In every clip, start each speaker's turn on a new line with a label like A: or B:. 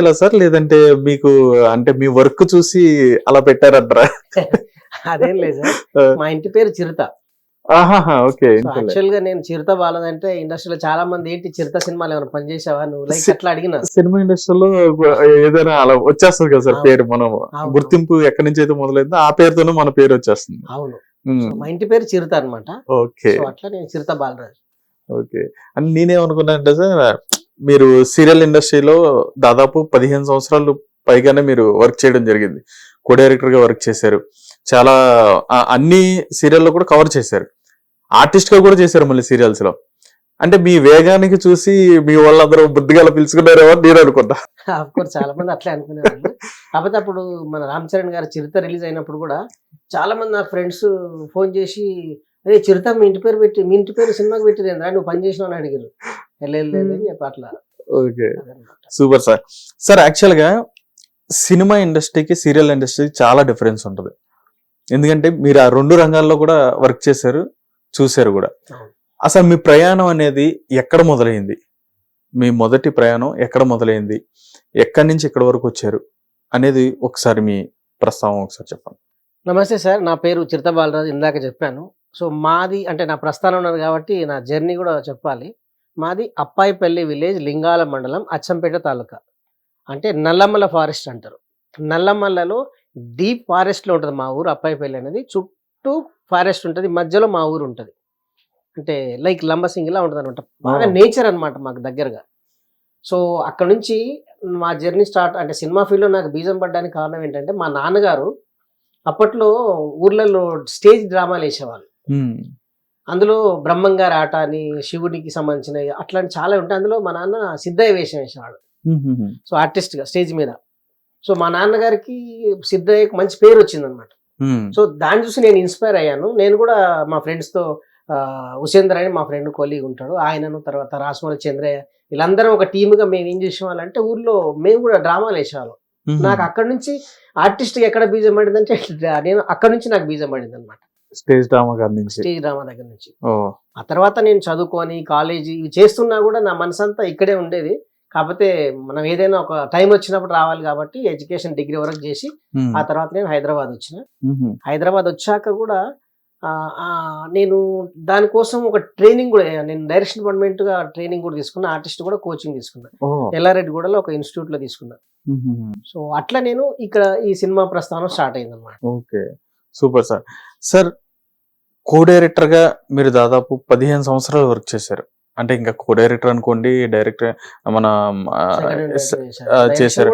A: ఎలా సార్? లేదంటే మీకు అంటే మీ వర్క్ చూసి అలా పెట్టారంటారా?
B: అదేం లేదు సార్. మా ఇంటి పేరు చిరుత. యాక్చువల్గా నేను చిరుత బాలదంటే ఇండస్ట్రీలో చాలా మంది ఏంటి చిరుత సినిమాలు ఏమైనా పనిచేసావా నువ్వు? లైక్ అట్లా అడిగిన.
A: సినిమా ఇండస్ట్రీలో ఏదైనా అలా వచ్చేస్తుంది కదా సార్. పేరు మనం. గుర్తింపు ఎక్కడి నుంచి అయితే మొదలైందో ఆ పేరుతోనే మన పేరు వచ్చేస్తుంది.
B: అవును. మా ఇంటి పేరు చిరుత అన్నమాట.
A: ఓకే.
B: సో అట్లా నేను చిరుత బాలరాజు.
A: ఓకే. అని నేనేమనుకున్నా అంటే సార్ మీరు సీరియల్ ఇండస్ట్రీలో దాదాపు పదిహేను సంవత్సరాలు పైగానే మీరు వర్క్ చేయడం జరిగింది. కో డైరెక్టర్గా వర్క్ చేశారు. చాలా ఆ, అన్ని సీరియల్లో కూడా కవర్ చేశారు. ఆర్టిస్ట్గా కూడా చేశారు మళ్ళీ సీరియల్స్లో అంటే మీ వేగానికి చూసి మీ వాళ్ళందరూ బుద్ధిగా పిలుచుకున్నారేమో అని నేను
B: అనుకుంటా. కోర్స్ చాలా మంది అట్లే అనుకునేవాళ్ళు. కాకపోతే అప్పుడు మన రామ్ చరణ్ గారి చిరుత రిలీజ్ అయినప్పుడు కూడా చాలా మంది నా ఫ్రెండ్స్ ఫోన్ చేసి అరే చిరుత మీ ఇంటి పేరు పెట్టి మీ ఇంటి పేరు సినిమాకి పెట్టిరేంద్రా నువ్వు పని చేసినావు అని అడిగారు చెప్పి అట్లా
A: ఓకే. Super sir. సార్ యాక్చువల్గా సినిమా ఇండస్ట్రీకి సీరియల్ ఇండస్ట్రీకి చాలా డిఫరెన్స్ ఉంటుంది. ఎందుకంటే మీరు ఆ రెండు రంగాల్లో కూడా వర్క్ చేశారు చూశారు కూడా. అసలు మీ ప్రయాణం అనేది ఎక్కడ మొదలైంది? మీ మొదటి ప్రయాణం ఎక్కడ మొదలైంది? ఎక్కడి నుంచి ఎక్కడి వరకు వచ్చారు? అనేది ఒకసారి మీ ప్రస్తావం ఒకసారి చెప్పండి.
B: నమస్తే సార్ నా పేరు చిరుత బాలరాజు ఇందాక చెప్పాను. సో మాది అంటే నా ప్రస్థానం ఉన్నది కాబట్టి నా జర్నీ కూడా చెప్పాలి. మాది అప్పాయిపల్లి విలేజ్ లింగాల మండలం అచ్చంపేట తాలూకా. అంటే నల్లమల్ల ఫారెస్ట్ అంటారు. నల్లమల్లలో డీప్ ఫారెస్ట్లో ఉంటుంది మా ఊరు అప్పాయిపల్లి అనేది. చుట్టూ ఫారెస్ట్ ఉంటుంది మధ్యలో మా ఊరు ఉంటుంది. అంటే లైక్ లంబసింగిలా ఉంటుంది అనమాట బాగా. నేచర్ అన్నమాట మాకు దగ్గరగా. సో అక్కడ నుంచి మా జర్నీ స్టార్ట్ అంటే సినిమా ఫీల్డ్లో నాకు బీజం పడడానికి కారణం ఏంటంటే మా నాన్నగారు అప్పట్లో ఊర్లలో స్టేజ్ డ్రామాలు వేసేవాళ్ళు. అందులో బ్రహ్మంగారి ఆట అని శివునికి సంబంధించినవి అట్లాంటి చాలా ఉంటాయి. అందులో మా నాన్న సిద్ధయ్య వేషం వేసేవాడు. సో ఆర్టిస్ట్గా స్టేజ్ మీద. సో మా నాన్నగారికి సిద్ధయ్యకి మంచి పేరు వచ్చింది అనమాట సో దాన్ని చూసి నేను ఇన్స్పైర్ అయ్యాను. నేను కూడా మా ఫ్రెండ్స్తో ఆ, ఉసేంద్ర అని మా ఫ్రెండ్ కొలీగ్ ఉంటాడు. ఆయనను తర్వాత రాసమౌళి చంద్రయ్య వీళ్ళందరం ఒక team గా మేము ఏం చేసేవాళ్ళంటే ఊర్లో మేము కూడా డ్రామాలు వేసేవాళ్ళం. నాకు అక్కడ నుంచి ఆర్టిస్ట్ ఎక్కడ బీజం పడింది అంటే నేను అక్కడ నుంచి నాకు బీజం పడింది అనమాట
A: స్టేజ్ డ్రామా గారి నుంచి.
B: స్టేజ్ డ్రామా దగ్గర నుంచి. ఆ తర్వాత నేను చదువుకొని కాలేజీ ఇవి చేస్తున్నా కూడా నా మనసంతా ఇక్కడే ఉండేది. కాకపోతే మనం ఏదైనా ఒక టైం వచ్చినప్పుడు రావాలి కాబట్టి ఎడ్యుకేషన్ డిగ్రీ వరకు చేసి ఆ తర్వాత నేను హైదరాబాద్ వచ్చిన. హైదరాబాద్ వచ్చాక కూడా నేను దానికోసం ఒక ట్రైనింగ్ కూడా నేను డైరెక్షన్ డిపార్ట్మెంట్గా ట్రైనింగ్ కూడా తీసుకున్నా ఆర్టిస్ట్ కూడా కోచింగ్ తీసుకున్నా.
A: ఓ.
B: ఎల్లారెడ్డి కూడా ఒక ఇన్స్టిట్యూట్లో తీసుకున్నా. సో అట్లా నేను ఇక్కడ ఈ సినిమా ప్రస్థానం స్టార్ట్ అయింది అనమాట
A: okay. Super sir. Sir co డైరెక్టర్గా మీరు దాదాపు పదిహేను సంవత్సరాలు వర్క్ చేశారు. అంటే ఇంకా కో డైరెక్టర్ అనుకోండి డైరెక్టర్ మన చేశారు.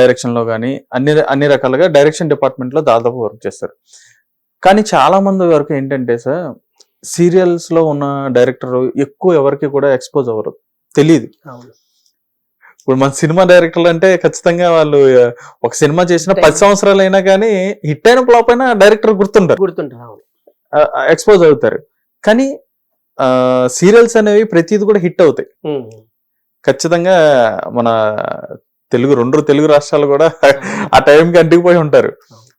A: డైరెక్షన్లో కానీ అన్ని అన్ని రకాలుగా డైరెక్షన్ డిపార్ట్మెంట్లో దాదాపు వర్క్ చేస్తారు. కానీ చాలా మంది వరకు ఏంటంటే సార్ సీరియల్స్లో ఉన్న డైరెక్టర్ ఎక్కువ ఎవరికి కూడా ఎక్స్పోజ్ అవ్వరు. తెలియదు ఇప్పుడు మన సినిమా డైరెక్టర్లు అంటే ఖచ్చితంగా వాళ్ళు ఒక సినిమా చేసిన పది సంవత్సరాలు అయినా కానీ హిట్ అయిన ఫ్లాప్ అయినా డైరెక్టర్ గుర్తుంటారు.
B: గుర్తుంటాను అవును.
A: ఎక్స్పోజ్ అవుతారు. కానీ సీరియల్స్ అనేవి ప్రతిది కూడా హిట్ అవుతాయి. ఖచ్చితంగా మన తెలుగు రెండు తెలుగు రాష్ట్రాలు కూడా ఆ టైంకి అంటికిపోయి ఉంటారు.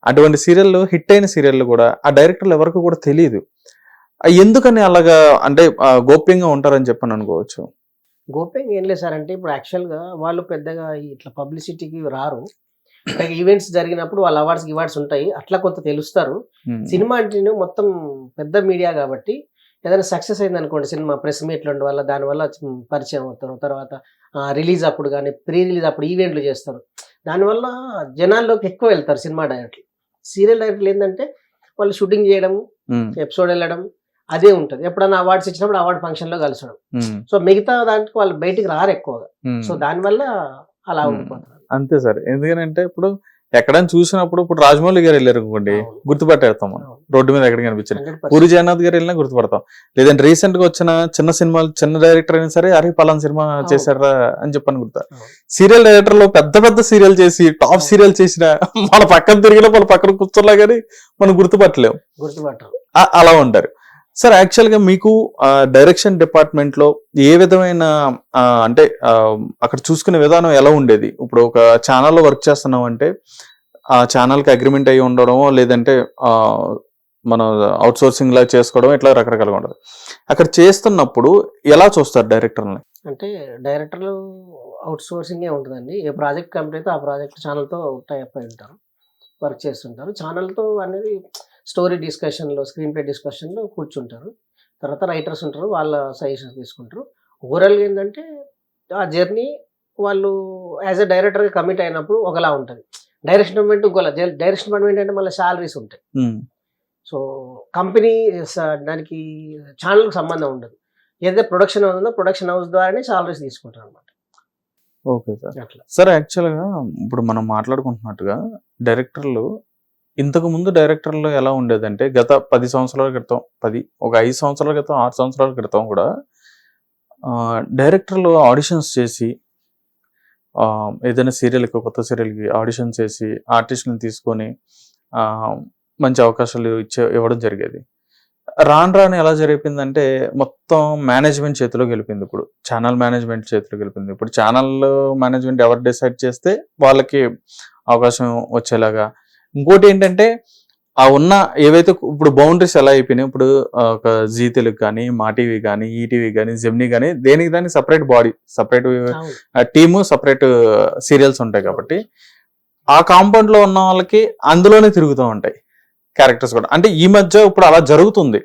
A: అటువంటి సీరియల్ హిట్ అయిన సీరియల్ కూడా ఆ డైరెక్టర్లు ఎవరికి కూడా తెలియదు ఎందుకని అలాగా అంటే గోప్యంగా ఉంటారని చెప్పని అనుకోవచ్చు.
B: గోప్యంగా ఏం లేదు సార్. అంటే ఇప్పుడు యాక్చువల్గా వాళ్ళు పెద్దగా ఇట్లా పబ్లిసిటీకి రారు. ఈవెంట్స్ జరిగినప్పుడు వాళ్ళ అవార్డ్స్ అవార్డ్స్ ఉంటాయి. అట్లా కొంత తెలుస్తారు. సినిమా అంటే మొత్తం పెద్ద మీడియా కాబట్టి ఏదైనా సక్సెస్ అయింది అనుకోండి సినిమా ప్రెస్ మీట్లు ఉండడం వల్ల దానివల్ల పరిచయం అవుతారు. తర్వాత రిలీజ్ అప్పుడు కానీ ప్రీ రిలీజ్ అప్పుడు ఈవెంట్లు చేస్తారు. దానివల్ల జనాల్లోకి ఎక్కువ వెళ్తారు సినిమా డైరెక్టర్లు. సీరియల్ డైరెక్టర్లు ఏంటంటే వాళ్ళు షూటింగ్ చేయడం. ఎపిసోడ్ వెళ్ళడం అదే ఉంటుంది ఎప్పుడైనా అవార్డ్స్ ఇచ్చినప్పుడు అవార్డ్ ఫంక్షన్లో కలసడం
A: ఉమ్.
B: సో మిగతా దాంట్లో వాళ్ళు బయటికి రారు ఎక్కువగా. సో దానివల్ల అలా. ఉండిపోతారు
A: అంతే సార్ ఎందుకంటే ఇప్పుడు ఎక్కడైనా చూసినప్పుడు ఇప్పుడు రాజమౌళి గారు వెళ్ళారు అనుకోండి. గుర్తుపట్టేస్తాం. రోడ్డు మీద ఎక్కడ కనిపించారు
B: 100%.
A: పూరి జగన్నాథ్ గారు వెళ్ళినా గుర్తుపడతాం లేదంటే రీసెంట్గా వచ్చిన చిన్న సినిమాలు చిన్న డైరెక్టర్ అయినా సరే అరే పలానా సినిమా చేశారా అని చెప్పని గుర్తా. సీరియల్ డైరెక్టర్లో పెద్ద పెద్ద సీరియల్ చేసి టాప్. సీరియల్ చేసిన మన పక్కన తిరిగినా మన పక్కన కూర్చున్నా కానీ మనం గుర్తుపట్టలేం
B: గుర్తుపట్టరు
A: ఆ- అలా ఉంటారు సార్ యాక్చువల్గా మీకు డైరెక్షన్ డిపార్ట్మెంట్లో ఏ విధమైన అంటే అక్కడ చూసుకునే విధానం ఎలా ఉండేది? ఇప్పుడు ఒక ఛానల్లో వర్క్ చేస్తున్నాం అంటే ఆ ఛానల్కి అగ్రిమెంట్ అయ్యి ఉండడమో లేదంటే మనం అవుట్ సోర్సింగ్ లా చేసుకోవడం ఇట్లా రకరకాలుగా ఉండదు. అక్కడ చేస్తున్నప్పుడు ఎలా చూస్తారు డైరెక్టర్ని
B: అంటే డైరెక్టర్లు అవుట్ సోర్సింగే ఉంటుందండి. ఏ ప్రాజెక్ట్ కంప్లీట్ అయితే ఆ ప్రాజెక్ట్ ఛానల్తో టైప్ అయి ఉంటారు వర్క్ చేస్తుంటారు. ఛానల్తో అనేది స్టోరీ డిస్కషన్లో స్క్రీన్ ప్లే డిస్కషన్లో కూర్చుంటారు. తర్వాత రైటర్స్ ఉంటారు వాళ్ళ సజెషన్స్ తీసుకుంటారు. ఓవరాల్గా ఏంటంటే ఆ జర్నీ వాళ్ళు యాజ్ ఎ డైరెక్టర్గా కమిట్ అయినప్పుడు ఒకలా ఉంటుంది. డైరెక్షన్ డిపార్ట్మెంట్ ఇంకోలా డైరెక్షన్ డిపార్ట్మెంట్ అంటే మళ్ళీ శాలరీస్ ఉంటాయి. సో కంపెనీ దానికి ఛానల్కి సంబంధం ఉండదు. ఏదైతే ప్రొడక్షన్ హౌస్ ఉందో ప్రొడక్షన్ హౌస్ ద్వారానే సాలరీస్ తీసుకుంటారు అనమాట
A: ఓకే సార్. సార్ యాక్చువల్గా ఇప్పుడు మనం మాట్లాడుకుంటున్నట్టుగా డైరెక్టర్లు ఇంతకు ముందు డైరెక్టర్లు ఎలా ఉండేదంటే గత పది సంవత్సరాల క్రితం పది ఒక ఐదు సంవత్సరాల క్రితం ఆరు సంవత్సరాల క్రితం కూడా డైరెక్టర్లు ఆడిషన్స్ చేసి ఏదైనా సీరియల్కి కొత్త సీరియల్కి ఆడిషన్ చేసి ఆర్టిస్ట్ని తీసుకొని మంచి అవకాశాలు ఇచ్చే ఇవ్వడం జరిగేది. రాను రాను ఎలా జరిపిందంటే మొత్తం మేనేజ్మెంట్ చేతిలో గెలిపింది ఇప్పుడు. ఛానల్ మేనేజ్మెంట్ చేతిలో గెలిపింది ఇప్పుడు ఛానల్ మేనేజ్మెంట్ ఎవరు డిసైడ్ చేస్తే వాళ్ళకి అవకాశం వచ్చేలాగా ఇంకోటి ఏంటంటే ఆ ఉన్న ఏవైతే ఇప్పుడు బౌండరీస్ ఎలా అయిపోయినాయి ఇప్పుడు ఒక జీ తెలుగు కానీ మా టీవీ కానీ ఈటీవీ కానీ జెమ్నీ కానీ దేనికి దానికి separate body separate team separate serials ఉంటాయి కాబట్టి ఆ కాంపౌండ్లో ఉన్న వాళ్ళకి అందులోనే తిరుగుతూ ఉంటాయి క్యారెక్టర్స్ కూడా. అంటే ఈ మధ్య ఇప్పుడు అలా జరుగుతుంది.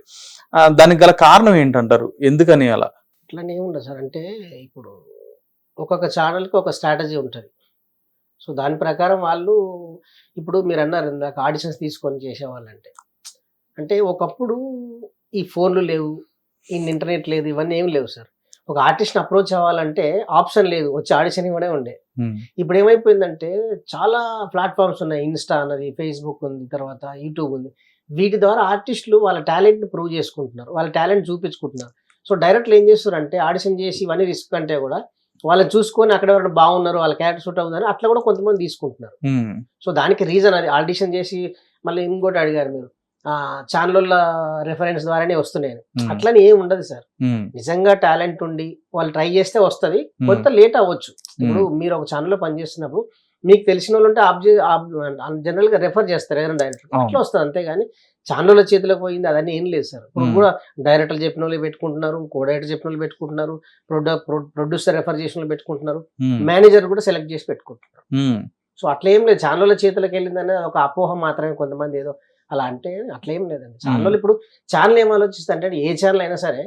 A: దానికి గల కారణం ఏంటంటారు? ఎందుకని అలా?
B: అట్లనే ఏముండదు సార్. అంటే ఇప్పుడు ఒక్కొక్క ఛానల్కి ఒక స్ట్రాటజీ ఉంటుంది. సో దాని ప్రకారం వాళ్ళు ఇప్పుడు మీరు అన్నారు ఇందాక ఆడిషన్స్ తీసుకొని చేసేవాళ్ళంటే. అంటే ఒకప్పుడు ఈ ఫోన్లు లేవు ఈ ఇంటర్నెట్ లేదు ఇవన్నీ ఏం లేవు సార్. ఒక ఆర్టిస్ట్ని అప్రోచ్ అవ్వాలంటే ఆప్షన్ లేదు వచ్చి ఆడిషన్ ఇవ్వడే ఉండే. ఇప్పుడు ఏమైపోయిందంటే చాలా ప్లాట్ఫామ్స్ ఉన్నాయి. ఇన్స్టా అన్నది ఫేస్బుక్ ఉంది తర్వాత యూట్యూబ్ ఉంది. వీటి ద్వారా ఆర్టిస్టులు వాళ్ళ టాలెంట్ ప్రూవ్ చేసుకుంటున్నారు వాళ్ళ టాలెంట్ చూపించుకుంటున్నారు. సో డైరెక్ట్లు ఏం చేస్తారు అంటే ఆడిషన్ చేసి ఇవన్నీ రిస్క్ అంటే కూడా వాళ్ళని చూసుకొని అక్కడ ఎవరైనా బాగున్నారు వాళ్ళ క్యారెక్టర్ సూట్ అవుతుందని అట్లా కూడా కొంతమంది తీసుకుంటున్నారు. సో దానికి రీజన్ అది ఆడిషన్ చేసి మళ్ళీ ఇంకోటి అడిగారు మీరు. ఛానళ్ళ రెఫరెన్స్ ద్వారానే వస్తున్నాయి అట్లని ఏం ఉండదు సార్. నిజంగా టాలెంట్ ఉండి వాళ్ళు ట్రై చేస్తే వస్తది. కొంత లేట్ అవ్వచ్చు. ఇప్పుడు మీరు ఒక ఛానల్లో పనిచేస్తున్నప్పుడు మీకు తెలిసిన వాళ్ళు ఉంటే జనరల్గా రెఫర్ చేస్తారు ఏదైనా డైరెక్టర్. అట్లా వస్తుంది అంతేగాని ఛానల్ చేతిలోకి పోయింది అదన్నీ ఏం లేదు సార్. ఇప్పుడు. కూడా డైరెక్టర్లు చెప్పిన వాళ్ళు పెట్టుకుంటున్నారు కో డైరెక్టర్ చెప్పిన వాళ్ళు పెట్టుకుంటున్నారు ప్రొడ్యూసర్ రెఫర్ చేసిన వాళ్ళు పెట్టుకుంటున్నారు మేనేజర్ కూడా సెలెక్ట్ చేసి పెట్టుకుంటున్నారు. సో అట్లా ఏం లేదు. ఛానల్ చేతిలోకి వెళ్ళిందనే ఒక అపోహ మాత్రమే కొంతమంది ఏదో అలా అంటే అట్లా ఏం లేదండి. ఛానల్ ఇప్పుడు ఛానల్ ఏం ఆలోచిస్తే అంటే ఏ ఛానల్ అయినా సరే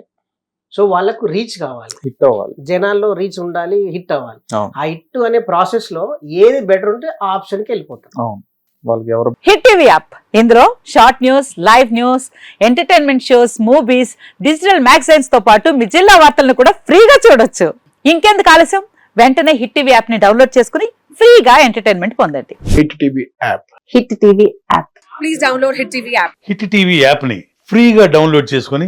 B: సో వాళ్ళకు రీచ్ కావాలి.
A: హిట్ అవ్వాలి.
B: జనాల్లో రీచ్ ఉండాలి హిట్ అవ్వాలి. ఆ హిట్ అనే ప్రాసెస్లో ఏది బెటర్ ఉంటే ఆ ఆప్షన్కి వెళ్ళిపోతాం.
A: అవును. వాళ్ళకి ఎవరు
C: హిట్ టీవీ యాప్ ఇందులో short news live news entertainment shows movies digital మ్యాగజైన్స్తో పాటు మీ జిల్లా వార్తలను కూడా ఫ్రీగా చూడొచ్చు. ఇంకెందుకు ఆలస్యం? వెంటనే హిట్ టీవీ యాప్ని డౌన్లోడ్ చేసుకుని ఫ్రీగా ఎంటర్టైన్మెంట్ పొందండి.
D: Hit TV app
C: hit TV app
E: please download Hit TV app.
D: Hit TV యాప్ని ఫ్రీగా డౌన్లోడ్ చేసుకొని